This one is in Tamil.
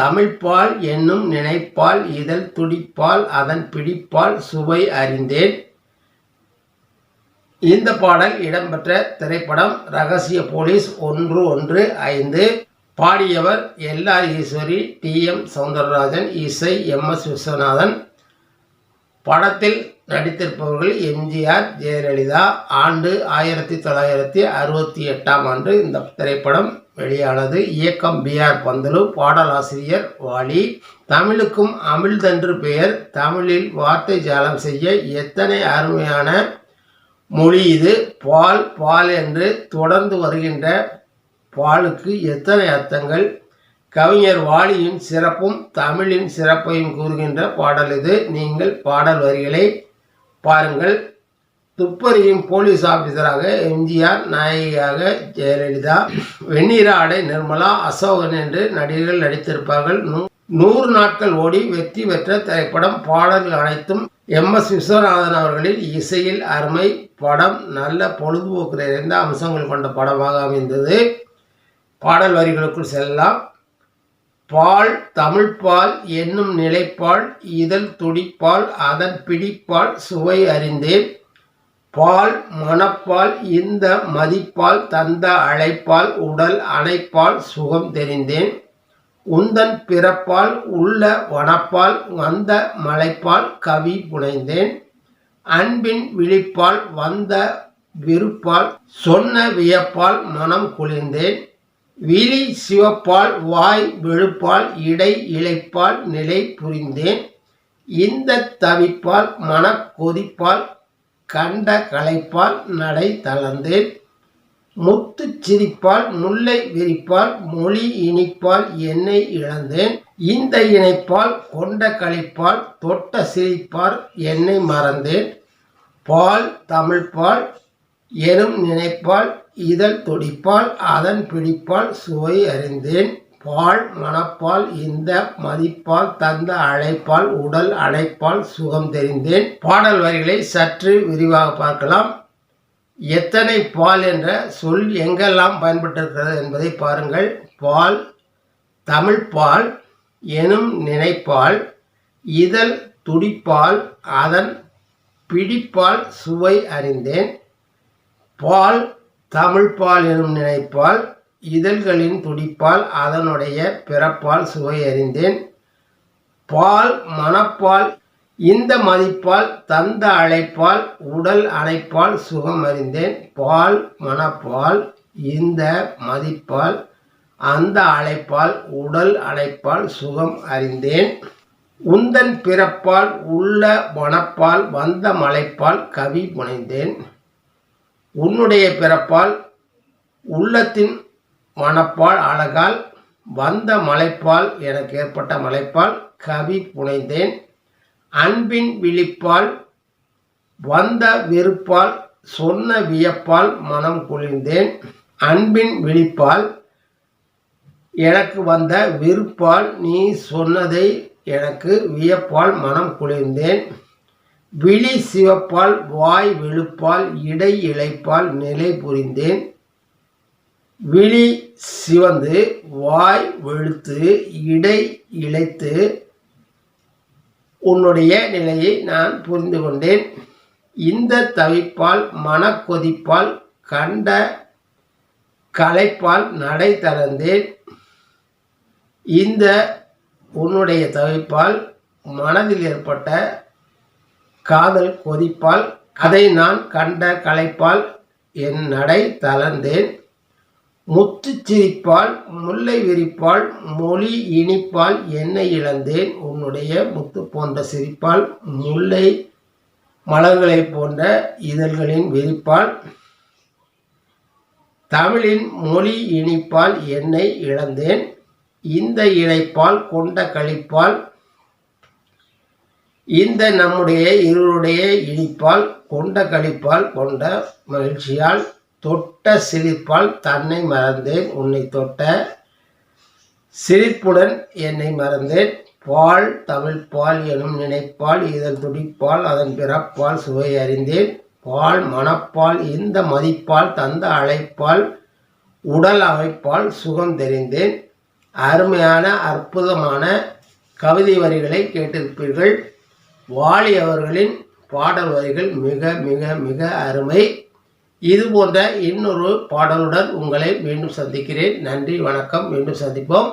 தமிழ்பால் என்னும் நினைப்பால் இதழ் துடிப்பால் அதன் பிடிப்பால் சுவை அறிந்தேன். இந்த பாடல் இடம்பெற்ற திரைப்படம் ரகசிய போலீஸ் ஒன்று ஒன்று ஐந்து. பாடியவர் L R Eswari T M Soundararajan இசை எம் எஸ் விஸ்வநாதன். படத்தில் நடித்திருப்பவர்கள் எம்ஜிஆர் ஜெயலலிதா ஆண்டு ஆயிரத்தி தொள்ளாயிரத்தி அறுபத்தி எட்டாம் ஆண்டு இந்த திரைப்படம் வெளியானது. இயக்கம் பி ஆர் பந்தலு பாடலாசிரியர் வாலி. தமிழுக்கும் அமிழ்தென்று பெயர். தமிழில் வார்த்தை ஜாலம் செய்ய எத்தனை அருமையான மொழி இது. பால் பால் என்று தொடர்ந்து வருகின்ற பாலுக்கு எத்தனை அர்த்தங்கள். கவிஞர் வாலியின் சிறப்பும் தமிழின் சிறப்பையும் கூறுகின்ற பாடல் இது. நீங்கள் பாடல் வரிகளை பாருங்கள். துப்பறியும் போலீஸ் ஆஃபீஸராக எம்ஜிஆர் நாயகியாக ஜெயலலிதா வெண்ணிற ஆடை நிர்மலா அசோகன் என்று நடிகர்கள் நடித்திருப்பார்கள். நூ- நூறு நாட்கள் ஓடி வெற்றி பெற்ற திரைப்படம் பாடல்கள் அனைத்தும் எம் எஸ் விஸ்வநாதன் அவர்களின் இசையில் அருமை படம் நல்ல பொழுதுபோக்கு நிறைந்த அம்சங்கள் கொண்ட படமாக அமைந்தது. பாடல் வரிகளுக்குள் செல்லலாம். பால் தமிழ்பால் என்னும் நிலைப்பால் இதழ் துடிப்பால் அதன் பிடிப்பால் சுவை அறிந்தேன். பால் மணப்பால் இந்த மதிப்பால் தந்த அழைப்பால் உடல் அணைப்பால் சுகம் தெரிந்தேன். உந்தன் பிறப்பால் உள்ள வனப்பால் வந்த மலைப்பால் கவி புனைந்தேன். அன்பின் விழிப்பால் வந்த விருப்பால் சொன்ன வியப்பால் மனம் குளிர்ந்தேன். விழி சிவப்பால் வாய் வெளுப்பால் இடை இழைப்பால் நிலை புரிந்தேன். இந்த தவிப்பால் மனக் கொதிப்பால் கண்ட களைப்பால் நடை தளர்ந்தேன். முத்து சிரிப்பால் முல்லை விரிப்பால் மொழி இனிப்பால் என்னை இழந்தேன். இந்த இணைப்பால் கொண்ட கழிப்பால் தொட்ட சிரிப்பால் என்னை மறந்தேன். பால் தமிழ்பால் எனும் நினைப்பால் இதழ் துடிப்பால் அதன் பிடிப்பால் சுவை அறிந்தேன். பால் மணப்பால் இந்த மதிப்பால் தந்த அழைப்பால் உடல் அழைப்பால் சுகம் தெரிந்தேன். பாடல் வரிகளை சற்று விரிவாக பார்க்கலாம். எத்தனை பால் என்ற சொல் எங்கெல்லாம் பயன்பட்டிருக்கிறது என்பதை பாருங்கள். பால் தமிழ் பால் எனும் நினைப்பால் இதழ் துடிப்பால் அதன் பிடிப்பால் சுவை அறிந்தேன். பால் தமிழ்பால் எனும் நினைப்பால் இதழ்களின் துடிப்பால் அதனுடைய பிறப்பால் சுவை அறிந்தேன். பால் மணப்பால் இந்த மதிப்பால் தந்த அழைப்பால் உடல் அணைப்பால் சுகம் அறிந்தேன். பால் மணப்பால் இந்த மதிப்பால் அந்த அழைப்பால் உடல் அணைப்பால் சுகம் அறிந்தேன். உந்தன் பிறப்பால் உள்ள மனப்பால் வந்த மலைப்பால் கவி புனைந்தேன். உன்னுடைய பிறப்பால் உள்ளத்தின் மனப்பால் அழகால் வந்த மலைப்பால் எனக்கு ஏற்பட்ட மலைப்பால் கவி புனைந்தேன். அன்பின் விழிப்பால் வந்த வெறுப்பால் சொன்ன வியப்பால் மனம் குளிர்ந்தேன். அன்பின் விழிப்பால் எனக்கு வந்த வெறுப்பால் நீ சொன்னதை எனக்கு வியப்பால் மனம் குளிர்ந்தேன். விழி சிவப்பால் வாய் வெளுப்பால் இடை இழைப்பால் நிலை புரிந்தேன். விழி சிவந்து வாய் வெளுத்து இடை இழைத்து உன்னுடைய நிலையை நான் புரிந்து கொண்டேன். இந்த தவிப்பால் மனக்கொதிப்பால் கண்ட களைப்பால் நடை தளர்ந்தேன். இந்த உன்னுடைய தவிப்பால் மனதில் ஏற்பட்ட காதல் கொதிப்பால் அதை நான் கண்ட களைப்பால் என் நடை தளர்ந்தேன். முத்து சிரிப்பால் முல்லை விரிப்பால் மொழி இனிப்பால் என்னை இழந்தேன். உன்னுடைய முத்து போன்ற சிரிப்பால் முல்லை மலர்களைப் போன்ற இதழ்களின் விரிப்பால் தமிழின் மொழி இனிப்பால் என்னை இழந்தேன். இந்த இழைப்பால் கொண்ட கழிப்பால் இந்த நம்முடைய இருவருடைய இனிப்பால் கொண்ட களிப்பால் கொண்ட மகிழ்ச்சியால் தொட்ட சிரிப்பால் தன்னை மறந்தேன் உன்னை தொட்ட சிரிப்புடன் என்னை மறந்தேன். பால் தமிழ் பால் எனும் நினைப்பால் இதழ் துடிப்பால் அதன் பிறப்பால் சுவை அறிந்தேன். பால் மணப்பால் இந்த மதிப்பால் தந்த அழைப்பால் உடல் அமைப்பால் சுகம் தெரிந்தேன். அருமையான அற்புதமான கவிதை வரிகளை கேட்டிருப்பீர்கள். வாலி அவர்களின் பாடல் வரிகள் மிக மிக மிக அருமை. இது போன்ற இன்னொரு பாடலுடன் உங்களை மீண்டும் சந்திக்கிறேன். நன்றி வணக்கம். மீண்டும் சந்திப்போம்.